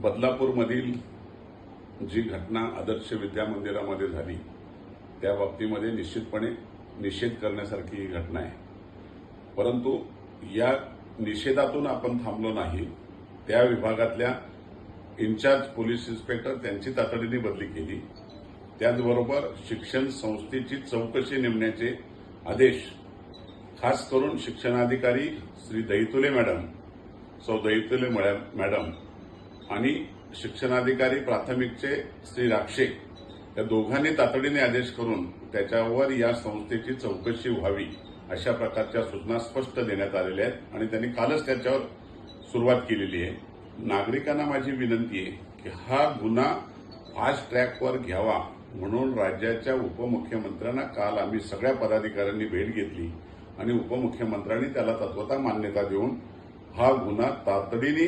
बदलापूरमधील जी घटना आदर्श विद्या मंदिरामध्ये झाली त्या बाबतीमध्ये निश्चितपणे निषेध करण्यासारखी ही घटना आहे. परंतु या निषेधातून आपण थांबलो नाही. त्या विभागातल्या इन्चार्ज पोलीस इन्स्पेक्टर त्यांची तातडीने बदली केली. त्याचबरोबर शिक्षण संस्थेची चौकशी नेमण्याचे आदेश खास करून शिक्षणाधिकारी श्री दहितुले मॅडम सौ दहितुले मॅडम मॅडम आणि शिक्षणाधिकारी प्राथमिकचे श्री राक्षे या दोघांनी तातडीने आदेश करून त्याच्यावर या संस्थेची चौकशी व्हावी अशा प्रकारच्या सूचना स्पष्ट देण्यात आलेल्या आहेत आणि त्यांनी कालच त्याच्यावर सुरुवात केलेली आहे. नागरिकांना माझी विनंती आहे की हा गुन्हा फास्ट ट्रॅकवर घ्यावा म्हणून राज्याच्या उपमुख्यमंत्र्यांना काल आम्ही सगळ्या पदाधिकाऱ्यांनी भेट घेतली आणि उपमुख्यमंत्र्यांनी त्याला तत्वता मान्यता देऊन हा गुन्हा तातडीने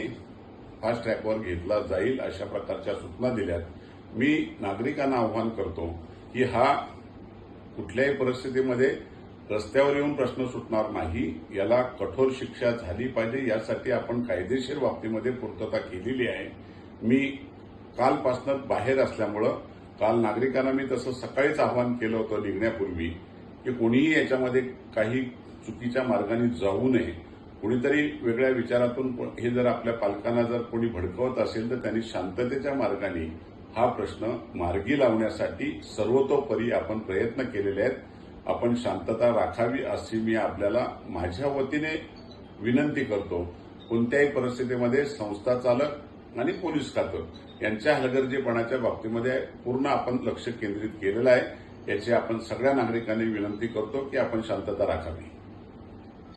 फास्ट ट्रॅकवर घेतला जाईल अशा प्रकारच्या सूचना दिल्यात. मी नागरिकांना आव्हान करतो की हा कुठल्याही परिस्थितीमध्ये रस्त्यावर येऊन प्रश्न सुटणार नाही याला कठोर शिक्षा झाली पाहिजे यासाठी आपण कायदेशीर बाबतीमध्ये पूर्तता केलेली आहे. मी कालपासनं बाहेर असल्यामुळं काल नागरिकांना मी तसं सकाळीच आवाहन केलं होतं निघण्यापूर्वी की कोणीही याच्यामध्ये काही चुकीच्या मार्गाने जाऊ नये. कुणीतरी वेगळ्या विचारातून हे जर आपल्या पालकांना जर कोणी भडकवत असेल तर त्यांनी शांततेच्या मार्गाने हा प्रश्न मार्गी लावण्यासाठी सर्वतोपरी आपण प्रयत्न केलेले आहेत. आपण शांतता राखावी अशी मी आपल्याला माझ्या वतीने विनंती करतो. कोणत्याही परिस्थितीमध्ये संस्था चालक आणि पोलीस खातं यांच्या हलगर्जीपणाच्या बाबतीमध्ये पूर्ण आपण लक्ष केंद्रित केलेलं आहे. याची आपण सगळ्या नागरिकांनी विनंती करतो की आपण शांतता राखावी.